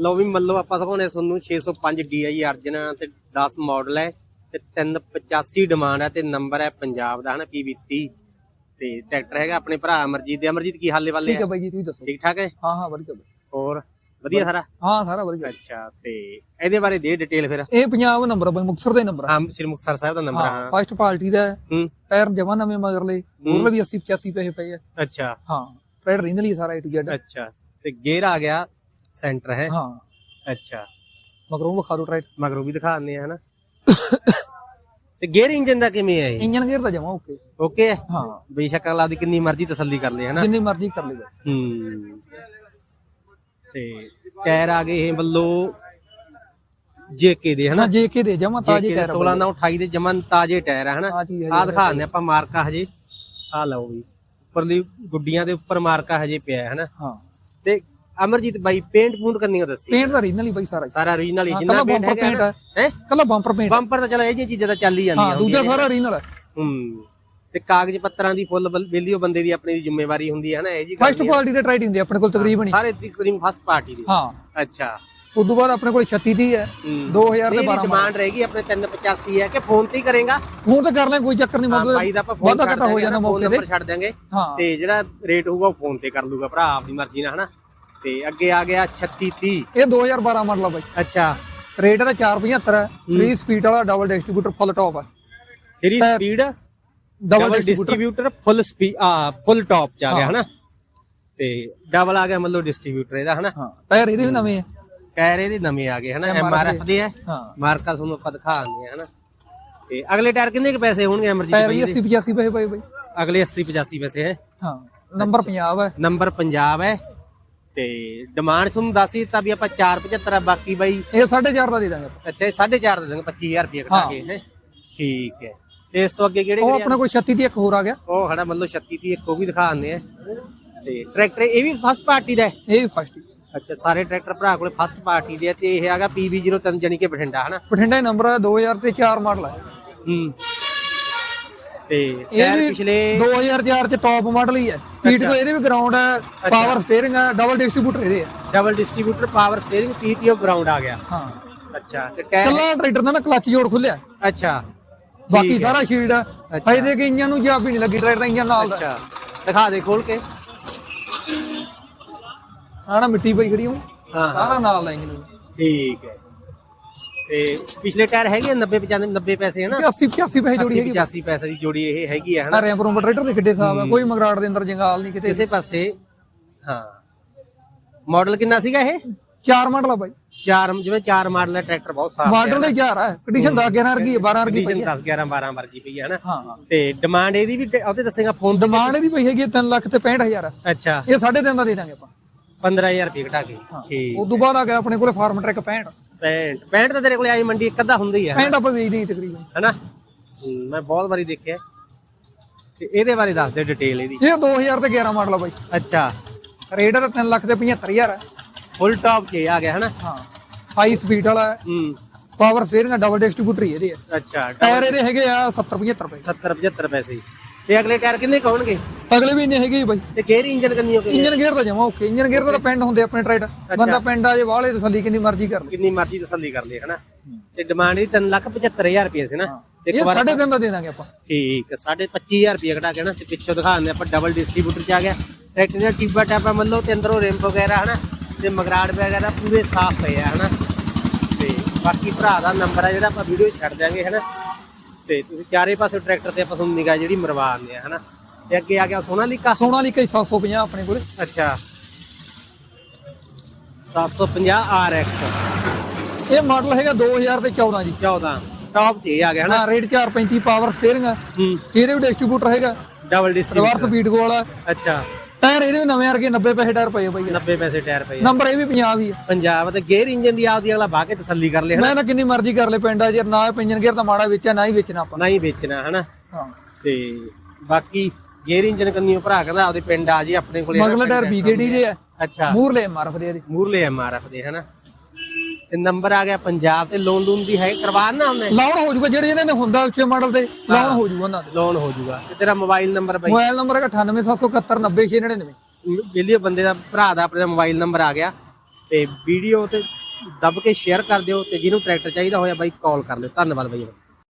ਲਓ ਵੀ ਮੱਲੋ ਆਪਾਂ ਦਿਖਾਉਣੇ ਤੁਹਾਨੂੰ 605 DI ਅਰਜਨ ਤੇ 10 ਮਾਡਲ ਹੈ ਤੇ 385 ਡਿਮਾਂਡ ਹੈ ਤੇ ਨੰਬਰ ਹੈ ਪੰਜਾਬ ਦਾ ਹਨਾ PB30 ਤੇ ਟਰੈਕਟਰ ਹੈਗਾ ਆਪਣੇ ਭਰਾ ਅਮਰਜੀਤ ਦੇ। ਅਮਰਜੀਤ ਕੀ ਹਾਲੇ ਵਾਲੇ? ਠੀਕ ਹੈ ਬਾਈ ਜੀ ਤੁਸੀਂ ਦੱਸੋ। ਠੀਕ ਠਾਕ ਹੈ? ਹਾਂ ਹਾਂ ਵਧੀਆ ਬਾਈ। ਹੋਰ ਵਧੀਆ ਸਾਰਾ? ਹਾਂ ਸਾਰਾ ਵਧੀਆ। ਅੱਛਾ ਤੇ ਇਹਦੇ ਬਾਰੇ ਦੇ ਡਿਟੇਲ ਫਿਰ। ਇਹ ਪੰਜਾਬ ਨੰਬਰ ਆ ਬਾਈ ਮੁਕਤਸਰ ਦਾ ਨੰਬਰ ਹਾਂ ਸ੍ਰੀ ਮੁਕਤਸਰ ਸਾਹਿਬ ਦਾ ਨੰਬਰ ਹਾਂ। ਫਸਟ ਪਾਰਟੀ ਦਾ ਹੈ। ਟਾਇਰ ਜਮਾ ਨਵੇਂ ਮਗਰਲੇ ਹੋਰ ਵੀ 80 85 ਪੈਸੇ ਪਏ ਆ। ਅੱਛਾ। ਹਾਂ ਟਾਇਰ ਰੀਨਲੀ ਸਾਰਾ to Z ਅੱਛਾ ਤੇ ਗੇਅਰ ਆ ਗਿਆ। ਸੈਂਟਰ ਹੈ। ਹਾਂ। ਅੱਛਾ। ਮਗਰੋਂ ਵਿਖਾ ਦੋ ਟਾਇਰ ਮਗਰੋਂ ਵੀ ਦਿਖਾ ਦਿੰਦੇ ਆ ਹਨਾ। ਤੇ ਗੇਅਰ ਇੰਜਨ ਦਾ ਕਿਵੇਂ ਹੈ ਇਹ? ਇੰਜਨ ਗੇਅਰ ਤਾਂ ਜਮਾ ਓਕੇ ਓਕੇ ਹੈ। ਬੇਸ਼ੱਕ ਅਗਲਾ ਦੀ ਕਿੰਨੀ ਮਰਜ਼ੀ ਤਸੱਲੀ ਕਰ ਲੇ ਹਨਾ। ਜਿੰਨੀ ਮਰਜ਼ੀ ਕਰ ਬਾਈ ਹੂੰ। ਤੇ ਟਾਇਰ ਆ ਗਏ ਇਹ ਵੱਲੋ ਜੇਕੇ ਦੇ ਹਨਾ। ਹਾਂ ਜੇ ਕੇ ਦੇ ਜਮਾ ਤਾਜ਼ੇ ਜੇਕੇ ਟਾਇਰ 16 ਨਾਲ 28 ਦੇ ਜਮਨ ਤਾਜ਼ੇ ਟਾਇਰ ਆ ਹਨਾ। ਆ ਆ ਦਿਖਾ ਦਿੰਦੇ ਆਪਾਂ ਮਾਰਕਾ ਹਜੇ। ਆ ਲਓ ਵੀ ਉੱਪਰਲੀ ਗੁੱਡੀਆਂ ਦੇ ਉੱਪਰ ਮਾਰਕਾ ਹਜੇ ਪਿਆ ਹੈ ਹਨਾ। ਹਾਂ। ਤੇ ਅਮਰਜੀਤ ਬਾਈ ਪੇਂਟ ਪੂੰਟ ਕਰਨੀ ਉਹ ਦੱਸੀ। ਪੇਂਟ ਤਾਂ ਰੀਨਲੀ ਬਾਈ ਸਾਰਾ ਸਾਰਾ ਓਰੀਜਨਲ ਹੀ ਹਾਂ, ਜਿੰਨਾ ਕੱਲਾ ਪੇਂਟ ਬੰਪਰ ਪੇਂਟ ਹੈ। ਹੈ? ਕੱਲਾ ਬੰਪਰ ਪੇਂਟ ਬੰਪਰ ਤਾਂ ਚਲੋ ਇਹ ਜਿਹੀਆਂ ਚੀਜ਼ਾਂ ਤਾਂ ਚੱਲ ਹੀ ਜਾਂਦੀਆਂ ਹਾਂ ਦੂਜਾ ਸਾਰਾ ਰੀਨਲ ਹੈ ਹੂੰ ਤੇ ਕਾਗਜ਼ ਪੱਤਰਾਂ ਦੀ ਫੁੱਲ ਵੈਲਿਊ ਬੰਦੇ ਦੀ ਆਪਣੀ ਦੀ ਜ਼ਿੰਮੇਵਾਰੀ ਹੁੰਦੀ ਹੈ ਨਾ ਇਹ ਜੀ ਗੱਲ ਫਸਟ ਕੁਆਲਿਟੀ ਦੇ ਟਰਾਈਡ ਹੁੰਦੇ ਆਪਣੇ ਕੋਲ ਤਕਰੀਬਨ ਹੀ। ਸਾਰੇ ਦੀ ਕਰੀਮ ਫਸਟ ਪਾਰਟੀ ਦੀ। ਹਾਂ। ਅੱਛਾ। ਉਸ ਤੋਂ ਬਾਅਦ ਆਪਣੇ ਕੋਲ 36 ਦੀ ਹੈ 2000 ਦੇ 12 ਡਿਮਾਂਡ ਰਹੇਗੀ ਆਪਣੇ 385 ਹੈ ਕਿ ਫੋਨ ਤੇ ਹੀ ਕਰੇਗਾ? ਹੁਣ ਤਾਂ ਕਰ ਲੈ ਕੋਈ ਚੱਕਰ ਨਹੀਂ ਹਾਂ, ਬਾਈ ਦਾ ਆਪਾਂ ਫੋਨ ਵਾਧਾ ਘਟਾ ਹੋ ਜਾਣਾ ਮੌਕੇ ਤੇ। ਨੰਬਰ ਛੱਡ ਦਿਆਂਗੇ ਹਾਂ। ਤੇ ਜਿਹੜਾ ਰੇਟ ਹੋਊਗਾ ਉਹ ਫੋਨ ਤੇ ਕਰ ਲੂਗਾ ਭਰਾ ਆਪਦੀ ਮਰਜ਼ੀ ਨਾਲ ਹਨਾ? ਤੇ ਅੱਗੇ ਆ ਗਿਆ 3630 ਇਹ 2012 ਮਾਡਲ ਆ ਬਾਈ। ਅੱਛਾ। ਰੇਟ ਇਹਦਾ 475 ਹੈ। 3 ਸਪੀਡ ਵਾਲਾ ਡਬਲ ਡਿਸਟ੍ਰੀਬਿਊਟਰ ਫੁੱਲ ਟੌਪ ਹੈ ਤੇਰੀ speed double distributor full speed ਆ ਫੁੱਲ ਟਾਪ ਚ ਆ ਗਿਆ ਹਨਾ? ਤੇ ਡਬਲ ਆ ਗਿਆ ਮਤਲਬ ਡਿਸਟ੍ਰੀਬਿਊਟਰ ਇਹਦਾ ਹਨਾ? ਹਾਂ। ਟਾਇਰ ਇਹਦੇ ਵੀ ਨਵੇਂ ਆ। ਟਾਇਰ ਇਹਦੇ ਨਵੇਂ ਆ ਗਏ ਹਨਾ? ਐਮਆਰਐਫ ਦੇ ਹੈ ਹਾਂ। ਮਾਰਕਾ ਤੁਹਾਨੂੰ ਆਪਾਂ ਦਿਖਾ ਦਿੰਦੇ ਆ ਹਨਾ? ਤੇ ਅਗਲੇ ਟਾਇਰ ਕਿੰਨੇ ਕੁ ਪੈਸੇ ਹੋਣਗੇ ਐਮਰਜੈਂਸੀ ਟਾਇਰ ਵੀ 80 85 ਪੈਸੇ ਪਏ ਬਾਈ। ਅਗਲੇ 80 85 ਪੈਸੇ ਹੈ। ਹਾਂ। ਨੰਬਰ ਪੰਜਾਬ ਹੈ। ਨੰਬਰ ਪੰਜਾਬ ਹੈ। ਤੇ ਡਿਮਾਂਡ ਤੁਹਾਨੂੰ ਦੱਸ ਹੀ ਦਿੱਤਾ ਵੀ ਆਪਾਂ 475 ਆ ਬਾਕੀ ਬਾਈ ਇਹ 4.5 ਦਾ ਦੇ ਦਾਂਗੇ ਆਪਾਂ। ਅੱਛਾ ਇਹ 4.5 ਦੇ ਦਾਂਗੇ 25000 ਰੁਪਏ ਘਟਾ ਕੇ ਹੈ। ਠੀਕ ਹੈ। ਤੇ ਇਸ ਤੋਂ ਅੱਗੇ ਕਿਹੜੇ ਉਹ ਕਿਹੜੇ ਆਪਣੇ ਕੋਲ 36 ਦੀ ਇੱਕ ਹੋਰ ਆ ਗਿਆ? ਉਹ ਖੜਾ ਮਤਲਬ 36 ਦੀ ਇੱਕ ਉਹ ਵੀ ਦਿਖਾ ਦਿੰਦੇ ਆ। ਤੇ ਟਰੈਕਟਰ ਇਹ ਵੀ ਫਸਟ ਪਾਰਟੀ ਦਾ ਹੈ? ਇਹ ਵੀ ਫਸਟ ਅੱਛਾ ਸਾਰੇ ਟਰੈਕਟਰ ਭਰਾ ਕੋਲੇ ਫਸਟ ਪਾਰਟੀ ਦੇ ਆ ਤੇ ਇਹ ਹੈਗਾ PB03 ਜਾਨੀ ਕਿ ਬਠਿੰਡਾ ਹਨਾ? ਬਠਿੰਡਾ ਨੰਬਰ ਹੈ 2000 ਤੇ 4 ਮਾਡਲ ਹੈ ਹੂੰ। ਤੇ ਇਹ ਟਾਇਰ ਵੀ ਪਿਛਲੇ 2004 ਚ ਟੌਪ ਮਾਡਲ ਹੀ ਹੈ। ਪੀਟ ਕੋ ਇਹਦੇ ਵੀ ਗਰਾਊਂਡ ਹੈ ਪਾਵਰ ਸਟੀਅਰਿੰਗ ਹੈ ਡਬਲ ਡਿਸਟ੍ਰੀਬਿਊਟਰ ਇਹਦੇ ਹੈ double distributor power steering PTO ground ਆ ਗਿਆ। ਹਾਂ। ਅੱਛਾ ਤੇ ਟਾਇਰ ਕੱਲਾ ਟਰੈਕਟਰ ਦਾ ਨਾ ਕਲੱਚ ਜੋੜ ਖੁੱਲਿਆ। ਅੱਛਾ। ਬਾਕੀ ਸਾਰਾ ਸ਼ੀਲਡ ਹੈ ਫਾਇਦੇ ਕਿ ਇੰਜਨ ਨੂੰ ਜਾਬ ਵੀ ਨਹੀਂ ਲੱਗੀ ਟਰੈਕਟਰ ਇੰਜਨ ਨਾਲ ਦਾ। ਅੱਛਾ। ਦਿਖਾ ਦੇ ਖੋਲ ਕੇ। ਨਾ ਮਿੱਟੀ ਪਈ ਖੜੀ ਹੂੰ ਹਾਂ। ਸਾਰਾ ਨਾਲ ਦਾ ਇੰਜਨ ਠੀਕ ਹੈ। ਤੇ ਪਿਛਲੇ ਟਾਇਰ ਹੈਗੇ 90 95 90 ਪੈਸੇ ਹਨਾ? 80 85 ਪੈਸੇ ਜੋੜੀ 80 ਹੈਗੀ। 85 ਪੈਸੇ ਦੀ ਜੋੜੀ ਇਹ ਹੈਗੀ ਹੈ ਹਨਾ? ਆ ਰੈਂਪ ਟਰੈਕਟਰ ਦੇ ਕਿੱਡੇ ਸਾਹਿਬ ਹੈ। ਕੋਈ ਮਗਰਾੜ ਦੇ ਅੰਦਰ ਜੰਗਾਲ ਨਹੀਂ ਕਿਤੇ। ਕਿਸੇ ਪਾਸੇ ਹਾਂ। ਮਾਡਲ ਕਿੰਨਾ ਸੀਗਾ ਇਹ? ਚਾਰ ਮਾਡਲ ਆ ਬਾਈ। ਚਾਰ ਜਿਵੇਂ ਚਾਰ ਮਾਡਲ ਦਾ ਟਰੈਕਟਰ ਬਹੁਤ ਸਾਫ਼ ਮਾਡਲ ਦੇ ਚਾਰ ਹੈ ਕੰਡੀਸ਼ਨ 10 11 ਵਰਗੀ ਹੈ। 12 ਵਰਗੀ ਪਈ ਹੈ 10 11 12 ਵਰਗੀ ਪਈ ਹੈ ਹਨਾ? ਹਾਂ ਤੇ ਡਿਮਾਂਡ ਇਹਦੀ ਵੀ ਉਹਤੇ ਦੱਸੇਗਾ ਫੋਨ ਡਿਮਾਂਡ ਇਹਦੀ ਪਈ ਹੈਗੀ 3 ਲੱਖ ਤੇ 65000 ਹੈ ਅੱਛਾ। ਇਹ ਸਾਢੇ ਤਿੰਨ ਦਾ ਦੇ ਦਾਂਗੇ ਆਪਾਂ। 15000 ਰੁਪਏ ਘਟਾ ਕੇ। ਠੀਕ। ਉਸ ਤੋਂ ਬਾਅਦ ਆ ਗਿਆ ਆਪਣੇ ਕੋਲੇ ਫਾਰਮ ਟਰੈਕ 65 65 65 ਤਾਂ ਤੇਰੇ ਕੋਲੇ ਆਈ ਮੰਡੀ ਇੱਕ ਅੱਧਾ ਹੁੰਦਾ ਹੀ 65 ਆਪਾਂ ਵੇਚਦੇ ਹੀ ਤਕਰੀਬਨ। ਹਨਾ? ਹੂੰ, ਮੈਂ ਬਹੁਤ ਵਾਰੀ ਦੇਖਿਆ। ਤੇ ਇਹਦੇ ਬਾਰੇ ਦੱਸ ਦੇ ਡਿਟੇਲ ਇਹਦੀ। ਇਹ 2000 ਤੇ 11 ਮਾਡਲ ਆ ਬਾਈ। ਅੱਛਾ। ਰੇਟ ਦਾ 3 ਲੱਖ ਤੇ 75000 ਹੈ ਫੁੱਲ ਟਾਪ ਕੇ ਆ ਗਿਆ ਹਨਾ? ਹਾਂ। ਹਾਈ ਸਪੀਡ ਵਾਲਾ ਹੈ। ਹੂੰ। ਪਾਵਰ ਸਟੀਅਰਿੰਗ ਡਬਲ ਡਿਸਟ੍ਰੀਬਿਊਟਰ ਹੀ ਇਹਦੇ ਹੈ ਅੱਛਾ ਟਾਇਰ ਇਹਦੇ ਹੈਗੇ ਆ 70 75 ਰੁਪਏ 70 75 ਪੈਸੇ। ਤੇ ਅਗਲੇ ਟਾਇਰ ਕਿੰਨੇ ਕਹਣਗੇ ਅਗਲੇ ਵੀ ਇੰਨੇ ਹੈਗੇ ਹੀ ਬਾਈ। ਤੇ ਗੇਅਰ ਇੰਜਨ ਕਿੰਨੀ ਹੋ ਇੰਜਨ ਗੇਅਰ ਤਾਂ ਜਮਾ ਓਕੇ ਇੰਜਨ ਗੇਅਰ ਦਾ ਪਿੰਡ ਹੁੰਦੇ ਆਪਣੇ ਟਰੈਕਟਰ। ਬੰਦਾ ਪਿੰਡ ਆ ਜੇ ਵਾਲੇ ਤਸੱਲੀ ਕਿੰਨੀ ਮਰਜ਼ੀ ਕਰ ਕਿੰਨੀ ਮਰਜ਼ੀ ਤਸੱਲੀ ਕਰ ਲਈ ਹਨਾ? ਤੇ ਡਿਮਾਂਡ ਇਹਦੀ 3 ਲੱਖ 75000 ਰੁਪਏ ਸੀ ਨਾ। ਤੇ ਇਹ ਸਾਢੇ ਤਿੰਨ ਦਾ ਦੇ ਦਾਂਗੇ ਆਪਾਂ। ਠੀਕ ਹੈ, ਸਾਢੇ 25000 ਰੁਪਏ ਘਟਾ ਕੇ ਨਾ ਤੇ ਪਿੱਛੋਂ ਦਿਖਾ ਦਿੰਦੇ ਆਪਾਂ ਡਬਲ ਡਿਸਟ੍ਰੀਬਿਊਟਰ ਚ ਆ ਗਿਆ। ਟਰੈਕਟਰ ਦਾ ਟਿੱਬਾ ਟਾਪਾ ਮੰਨ ਲਓ ਤੇ ਅੰਦਰੋਂ ਰਿੰਪ ਵਗੈਰਾ ਹਨਾ? ਤੇ ਮਗਰਾੜ ਵਗੈਰਾ ਪੂਰੇ ਸਾਫ਼ ਪਏ ਆ ਹਨਾ? ਤੇ ਬਾਕੀ ਭਰਾ ਦਾ ਨੰਬਰ ਆ ਜਿਹੜਾ ਆਪਾਂ ਵੀਡੀਓ ਛੱਡ ਦਿਆਂਗੇ ਹਨਾ? ਤੇ ਤੁਸੀਂ ਚਾਰੇ ਪਾਸੇ ਟਰੈਕਟਰ ਤੇ ਆਪਾਂ ਤੁਹਾਨੂੰ ਨਿਗਾਹ ਜਿਹੜੀ ਮਰਵਾ ਦਿੰਦੇ ਆ ਹਨਾ? ਤੇ ਅੱਗੇ ਆ ਗਿਆ ਸੋਨਾਲੀਕਾ? ਸੋਨਾਲੀਕਾ 750 ਆਪਣੇ ਕੋਲੇ। ਅੱਛਾ। 750 RX ਇਹ ਮਾਡਲ ਹੈਗਾ 2000 ਤੇ 14 ਜੀ। 14 ਟੌਪ ਇਹ ਆ ਗਿਆ ਹਨਾ? ਹਾਂ ਰੇਟ 435 ਪਾਵਰ ਸਟੀਅਰਿੰਗ ਹੈ ਹੂੰ। ਇਹਦੇ ਵੀ ਡਿਸਟ੍ਰੀਬਿਊਟਰ ਹੈਗਾ। ਡਬਲ ਰਿਵਰਸ ਡਿਸਟ੍ਰੀਬਿਊਟਰ ਸਪੀਡ ਵਾਲਾ ਅੱਛਾ। ਟਾਇਰ ਇਹਦੇ ਵੀ ਨਵੇਂ ਵਰਗੇ 90 ਪੈਸੇ ਟਾਇਰ ਪਏ ਆ ਬਾਈ 90 ਪੈਸੇ ਟਾਇਰ ਪਏ ਆ। ਨੰਬਰ ਇਹ ਵੀ ਪੰਜਾਬ ਹੀ ਹੈ ਪੰਜਾਬ ਤੇ ਗੇਅਰ ਇੰਜਨ ਦੀ ਆਪਦੀ ਅਗਲਾ ਬਾਹ ਕੇ ਤਸੱਲੀ ਕਰ ਲੈ ਹਨਾ? ਮੈਂ ਨਾ ਕਿੰਨੀ ਮਰਜ਼ੀ ਕਰ ਲੈ ਪਿੰਡਾ ਜੇ ਨਾ ਇੰਜਨ ਗੇਅਰ ਤਾਂ ਮਾੜਾ ਵੇਚਿਆ ਨਾ ਹੀ ਵੇਚਣਾ ਆਪਾਂ। ਨਹੀਂ ਵੇਚਣਾ ਹਨਾ? ਹਾਂ। ਤੇ ਬਾਕੀ ਗੇਅਰ ਇੰਜਨ ਕੰਨੀਓ ਭਰਾ ਕਹਿੰਦਾ ਆਪਦੇ ਪਿੰਡ ਆ ਜੀ ਆਪਣੇ ਕੋਲੇ ਮਗਲਾ ਟਾਇਰ ਬੀਕੇਡੀ ਦੇ ਆ। ਅੱਛਾ। ਮੂਰਲੇ ਮਾਰਫ ਦੇ ਇਹਦੇ। ਮੂਰਲੇ ਐਮਆਰਐਫ ਦੇ ਹਨਾ? ਤੇ ਨੰਬਰ ਆ ਗਿਆ ਪੰਜਾਬ ਤੇ ਲੋਨ ਲੂਨ ਦੀ ਹੈ ਕਰਵਾਣਾ ਉਹਨੇ? ਲਾਉਣ ਹੋ ਜਾਊਗਾ ਜਿਹੜੇ ਜਿਹਨਾਂ ਨੇ ਹੁੰਦਾ ਉੱਚੇ ਮਾਡਲ ਤੇ ਲਾਉਣ ਹੋ। ਜਾਊਗਾ ਉਹਨਾਂ ਦੇ। ਲੋਨ ਹੋ ਜਾਊਗਾ। ਤੇ ਤੇਰਾ ਮੋਬਾਈਲ ਨੰਬਰ ਬਾਈ? ਮੋਬਾਈਲ ਨੰਬਰ ਹੈਗਾ 98771 90699 ਬਿੱਲੀ ਬੰਦੇ ਦਾ ਭਰਾ ਦਾ ਆਪਣੇ ਮੋਬਾਈਲ ਨੰਬਰ ਆ ਗਿਆ। ਤੇ ਵੀਡੀਓ ਤੇ ਦੱਬ ਕੇ ਸ਼ੇਅਰ ਕਰ ਦਿਓ ਤੇ ਜਿਹਨੂੰ ਟਰੈਕਟਰ ਚਾਹੀਦਾ ਹੋਇਆ ਬਾਈ ਕਾਲ ਕਰ ਲਿਓ। ਧੰਨਵਾਦ ਬਾਈ।